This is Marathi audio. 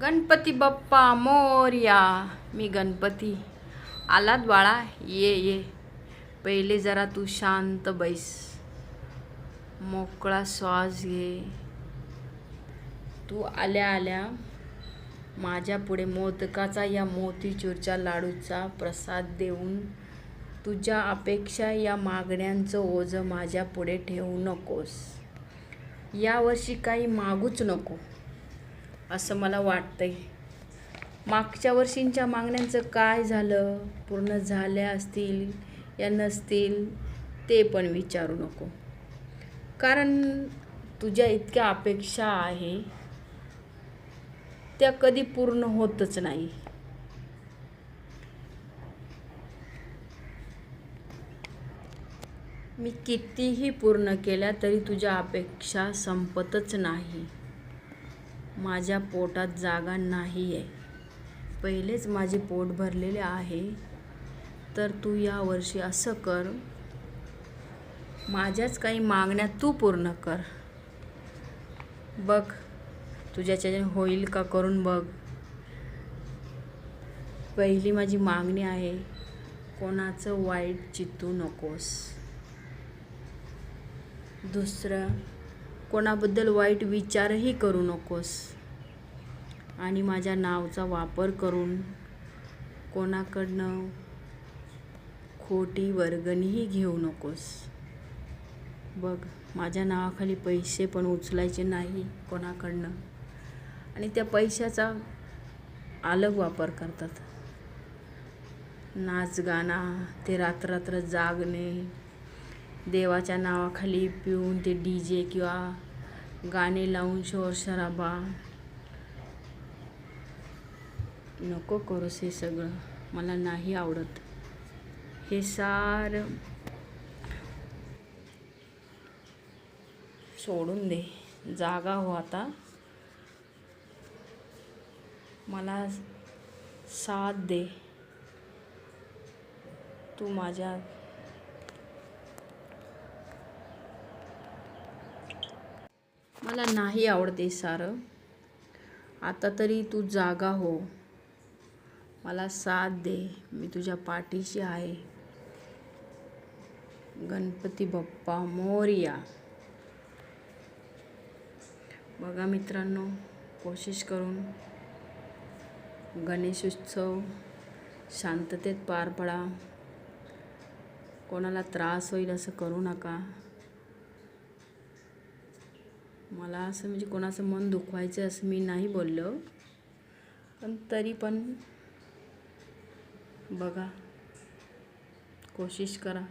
गणपती बाप्पा मोर्या. मी गणपती आलात बाळा ये ये. पहिले जरा तू शांत बैस. मोकळा श्वास घे. तू आल्या आल्या माझ्या पुढे मोदकाचा या मोतीचूरच्या लाडूचा प्रसाद देऊन तुझ्या अपेक्षा या मागण्यांचं ओझं माझ्या पुढे ठेवू नकोस. यावर्षी काही मागूच नको. असं मला वाटतंय. मागच्या वर्षींच्या मागण्यांचं काय झालं? पूर्ण झाल्या असतील या नसतील ते पण विचारू नको. कारण तुझ्या इतक्या अपेक्षा आहे त्या कधी पूर्ण होतच नाही. मी कितीही पूर्ण केल्या तरी तुझ्या अपेक्षा संपतच नाही. माझ्या पोटात जागा नाही आहे पहिलेच माझे पोट भरलेले आहे. तर तू या वर्षी असं कर. माझ्याच काही मागण्या तू पूर्ण कर. बघ तुझ्याच्या होईल का करून बघ. पहिली माझी मागणी आहे कोणाचं वाईट चित्तू नकोस. दुसरं कोणाबद्दल वाईट विचारही करू नकोस. आणि माझ्या नावचा वापर करून कोणाकडनं खोटी वर्गणीही घेऊ नकोस. बघ माझ्या नावाखाली पैसे पण उचलायचे नाही कोणाकडनं. आणि त्या पैशाचा अलग वापर करतात. नाच गाणं ते रात्र जागणे देवाच्या नावाखाली पिऊन ते डी जे किंवा गाणे लावून शोर शराबा. नको करूस हे सगळं. मला नाही आवडत. हे सार सोडून दे. जागा हो आता. मला साथ दे. तू माझ्या मला नाही आवडते सारं. आता तरी तू जागा हो. मला साथ दे. मी तुझ्या पाठीशी आहे. गणपती बाप्पा मोरया. बघा मित्रांनो कोशिश करून. गणेश उत्सव शांततेत पार पडा. कोणाला त्रास होईल असं करू नका. मला असं म्हणजे कोणाचं मन दुखवायचं असं मी नाही बोललो. पण तरी पण बघा. कोशिश करा.